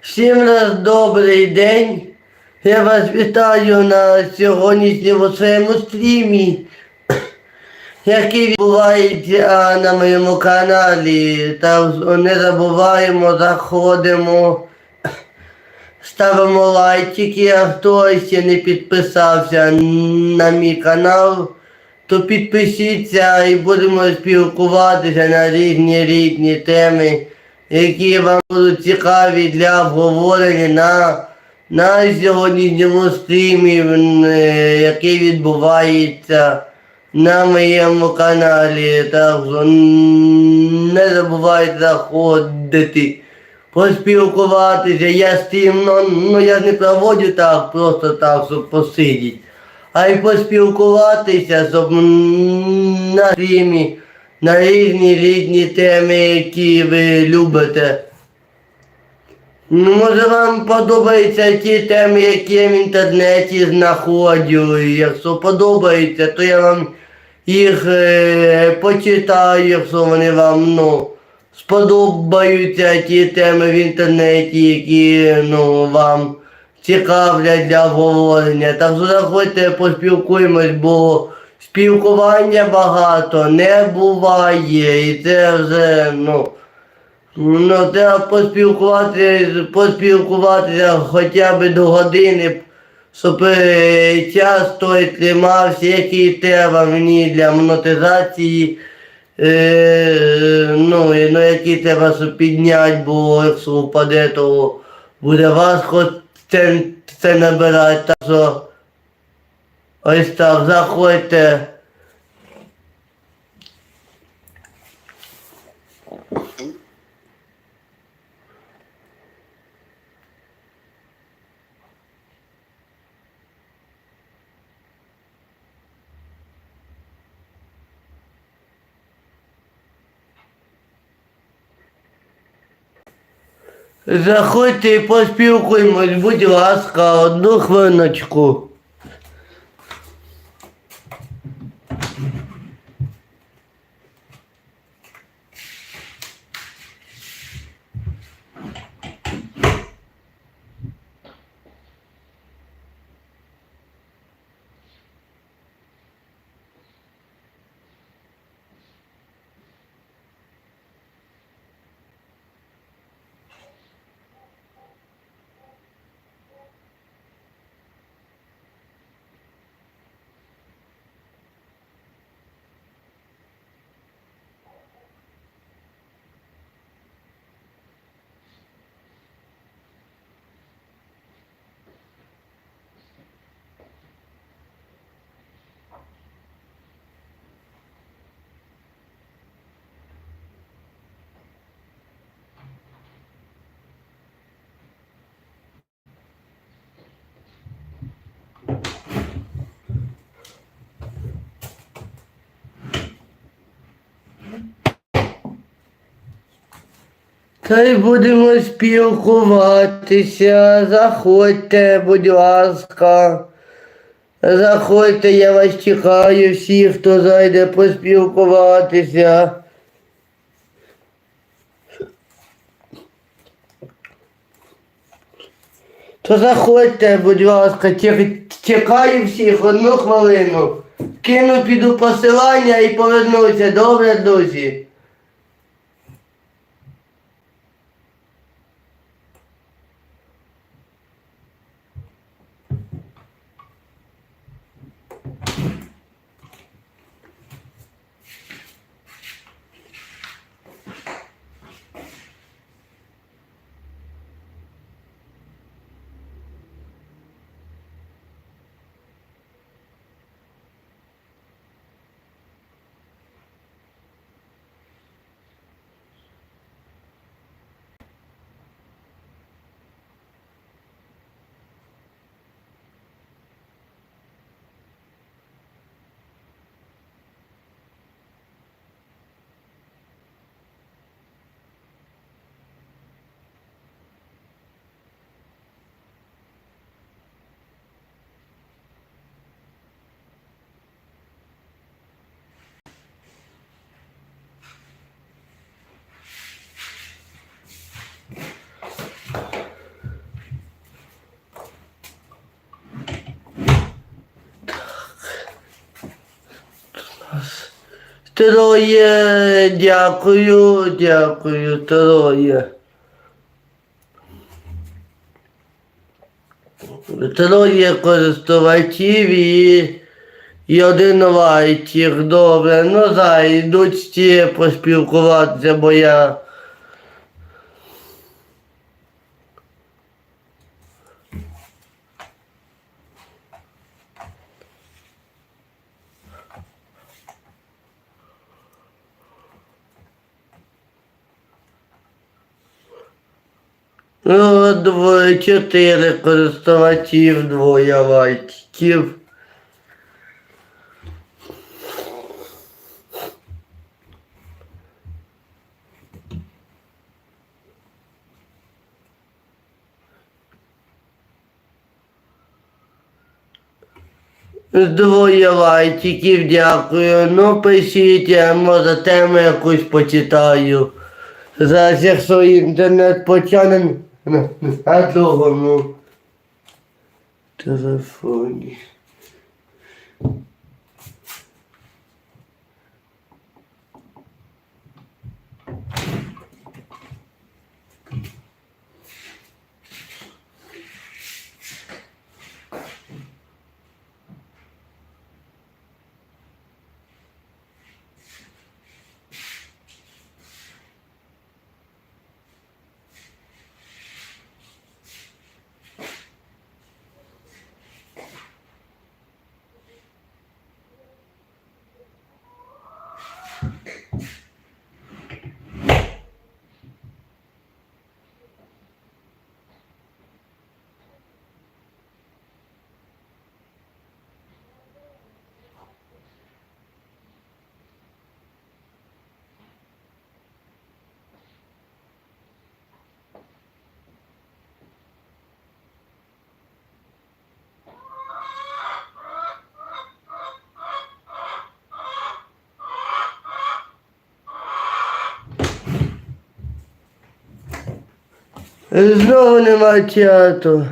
Всім раз добрий день. Я вас вітаю на сьогоднішньому своєму стрімі, який відбувається на моєму каналі. Та не забуваємо, заходимо, ставимо лайчики, а хто ще не підписався на мій канал, то підпишіться і будемо спілкуватися на різні різні теми, які вам будуть цікаві для обговорення на, на сьогоднішньому стрімі, е, який відбувається на моєму каналі. Так що не забувайте заходити, поспілкуватися. Я стрім, ну, ну я не проводжу так, просто так, щоб посидіти а й поспілкуватися, щоб м, на різні різні теми, які ви любите. Може вам подобаються ті теми, які я в інтернеті знаходжу. Якщо подобається, то я вам їх е, почитаю, якщо вони вам ну, сподобаються ті теми в інтернеті, які ну, вам цікавлять для обговорення. Так заходьте, поспілкуємось, бо спілкування багато не буває. І це вже, ну, ну треба поспілкуватися, поспілкуватися хоча б до години, щоб е, час той тримався, який треба мені для монетизації. Е, ну, ну, які треба підняти, бо якщо впаде, то буде важко це, це набирати. Так що ось так, заходьте. Заходьте і поспілкуємось, будь ласка, одну хвилиночку. Та й будемо спілкуватися. Заходьте, будь ласка. Заходьте, я вас чекаю, всі, хто зайде поспілкуватися. То заходьте, будь ласка, чекаю всіх одну хвилину. Кину піду посилання і повернуся. Добре, друзі? Троє, дякую, дякую, троє. Троє користувачів і, і один лайчик. Добре, ну зайдуть всі поспілкуватися, бо я. Двоє, чотири користувачів, двоє лайків. Двоє лайків, дякую. Ну, пишіть, я може тему якусь почитаю. Зараз якщо інтернет потягне на, на другому телефоні. Знову нема чату.